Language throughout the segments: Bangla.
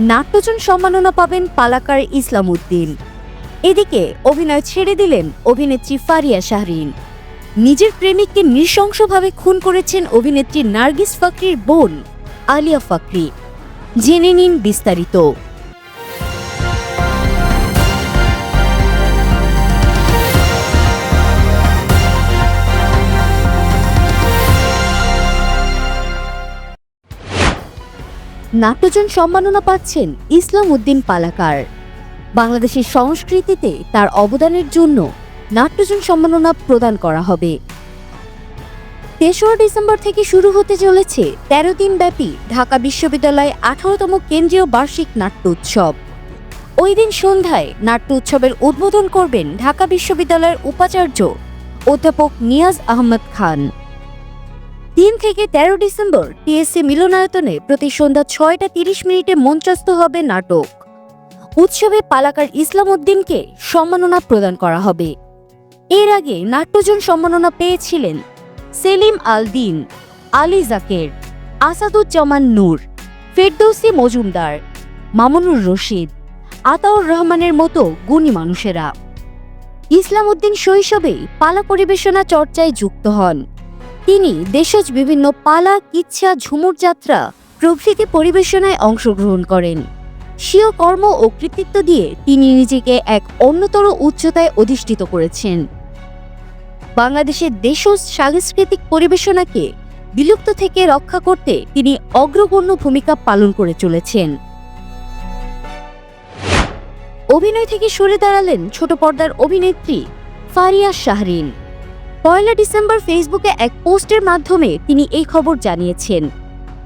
নাট্যজন সম্মাননা পাবেন পালাকার ইসলাম উদ্দিন এদিকে অভিনয় ছেড়ে দিলেন অভিনেত্রী ফারিয়া শাহরিন। নিজের প্রেমিককে নৃশংসভাবে খুন করেছেন অভিনেত্রী নার্গিস ফাকরির বোন আলিয়া ফাকরি। জেনে নিন বিস্তারিত। নাট্যজন সম্মাননা পাচ্ছেন ইসলাম উদ্দিন পালাকার। বাংলাদেশের সংস্কৃতিতে তার অবদানের জন্য নাট্যজন সম্মাননা প্রদান করা হবে। তেসরা ডিসেম্বর থেকে শুরু হতে চলেছে তেরো দিন ব্যাপী ঢাকা বিশ্ববিদ্যালয়ে আঠারোতম কেন্দ্রীয় বার্ষিক নাট্য উৎসব। ওই দিন সন্ধ্যায় নাট্য উৎসবের উদ্বোধন করবেন ঢাকা বিশ্ববিদ্যালয়ের উপাচার্য অধ্যাপক নিয়াজ আহমদ খান। তিন থেকে তেরো ডিসেম্বর টিএসসি মিলনায়তনে প্রতি সন্ধ্যা ছয়টা তিরিশ মিনিটে মঞ্চস্থ হবে নাটক। উৎসবে পালাকার ইসলাম উদ্দিনকে সম্মাননা প্রদান করা হবে। এর আগে নাট্যজন সম্মাননা পেয়েছিলেন সেলিম আল দিন আলী জাকের, আসাদুজ্জামান নূর, ফেরদৌসি মজুমদার, মামুনুর রশিদ, আতাউর রহমানের মতো গুণী মানুষেরা। ইসলাম উদ্দিন শৈশবেই পালা পরিবেশনা চর্চায় যুক্ত হন। তিনি দেশজ বিভিন্ন পালা, কিচ্ছা, ঝুমুর যাত্রা প্রভৃতি পরিবেশনায় অংশগ্রহণ করেন। স্বীয় কর্ম ও কৃতিত্ব দিয়ে তিনি নিজেকে এক অন্যতর উচ্চতায় অধিষ্ঠিত করেছেন। বাংলাদেশের দেশজ সাংস্কৃতিক পরিবেশনাকে বিলুপ্ত থেকে রক্ষা করতে তিনি অগ্রগণ্য ভূমিকা পালন করে চলেছেন। অভিনয় থেকে সরে দাঁড়ালেন ছোট পর্দার অভিনেত্রী ফারিয়া শাহরিন। পয়লা ডিসেম্বর ফেসবুকে এক পোস্টের মাধ্যমে তিনি এই খবর জানিয়েছেন।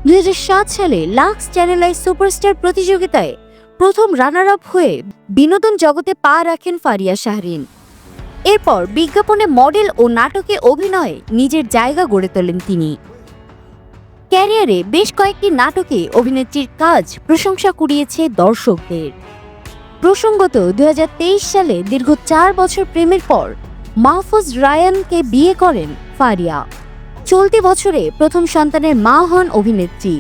দুই হাজার সাত সালে লাক্স চ্যানেল আই সুপারস্টার প্রতিযোগিতায় প্রথম রানার আপ হয়ে বিনোদন জগতে পা রাখেন ফারিয়া শাহরিন। এরপর বিজ্ঞাপনে মডেল ও নাটকে অভিনয়ে নিজের জায়গা গড়ে তোলেন তিনি। ক্যারিয়ারে বেশ কয়েকটি নাটকে অভিনেত্রীর কাজ প্রশংসা কুড়িয়েছে দর্শকদের। প্রসঙ্গত দুই হাজার তেইশ সালে দীর্ঘ চার বছর প্রেমের পর মাহফুজ রায়ানকে বিয়ে করেন ফারিয়া। চলতি বছরে প্রথম সন্তানের মা হন অভিনেত্রী।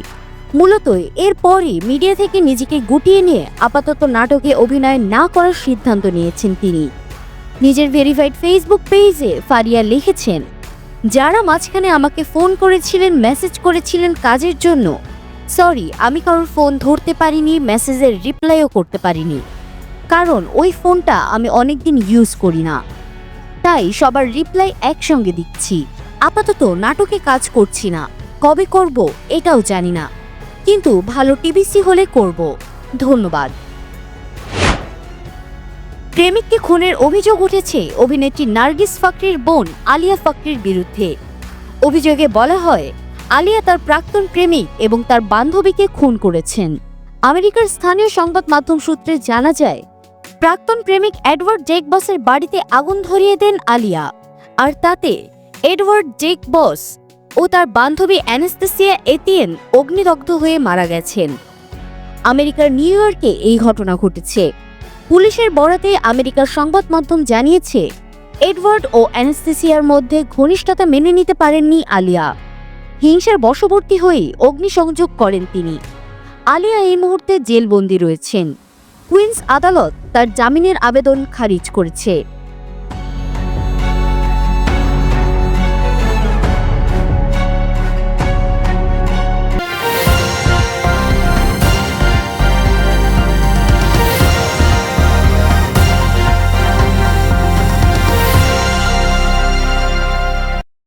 মূলত এরপরই মিডিয়া থেকে নিজেকে গুটিয়ে নিয়ে আপাতত নাটকে অভিনয় না করার সিদ্ধান্ত নিয়েছেন তিনি। নিজের ভেরিফাইড ফেসবুক পেজে ফারিয়া লিখেছেন, যারা মাঝখানে আমাকে ফোন করেছিলেন, মেসেজ করেছিলেন কাজের জন্য, সরি, আমি কারোর ফোন ধরতে পারিনি, মেসেজের রিপ্লাইও করতে পারিনি। কারণ ওই ফোনটা আমি অনেকদিন ইউজ করি না। তাই সবার রিপ্লাই একসঙ্গে দিচ্ছি। আপাতত নাটকে কাজ করছি না। কবে করব এটাও জানি না। কিন্তু ভালো টিভিসি হলে করব। ধন্যবাদ। প্রেমিককে খুনের অভিযোগ উঠেছে অভিনেত্রী নার্গিস ফাকরির বোন আলিয়া ফাকরির বিরুদ্ধে। অভিযোগে বলা হয়, আলিয়া তার প্রাক্তন প্রেমিক এবং তার বান্ধবীকে খুন করেছেন। আমেরিকার স্থানীয় সংবাদ মাধ্যম সূত্রে জানা যায় প্রাক্তন প্রেমিক এডওয়ার্ড জেক বসের বাড়িতে আগুন ধরিয়ে দেন আলিয়া। আর তাতে এডওয়ার্ড জেক বস ও তার বান্ধবী অ্যানেস্তেসিয়া এতিয়েন অগ্নিদগ্ধ হয়ে মারা গেছেন। আমেরিকার নিউ ইয়র্কে এই ঘটনা ঘটেছে। পুলিশের বরাতে আমেরিকার সংবাদ মাধ্যম জানিয়েছে, এডওয়ার্ড ও অ্যানেস্থেসিয়ার মধ্যে ঘনিষ্ঠতা মেনে নিতে পারেননি আলিয়া। হিংসার বশবর্তী হয়ে অগ্নিসংযোগ করেন তিনি। আলিয়া এই মুহূর্তে জেলবন্দি রয়েছেন। কুইন্স আদালত তার জামিনের আবেদন খারিজ করেছে।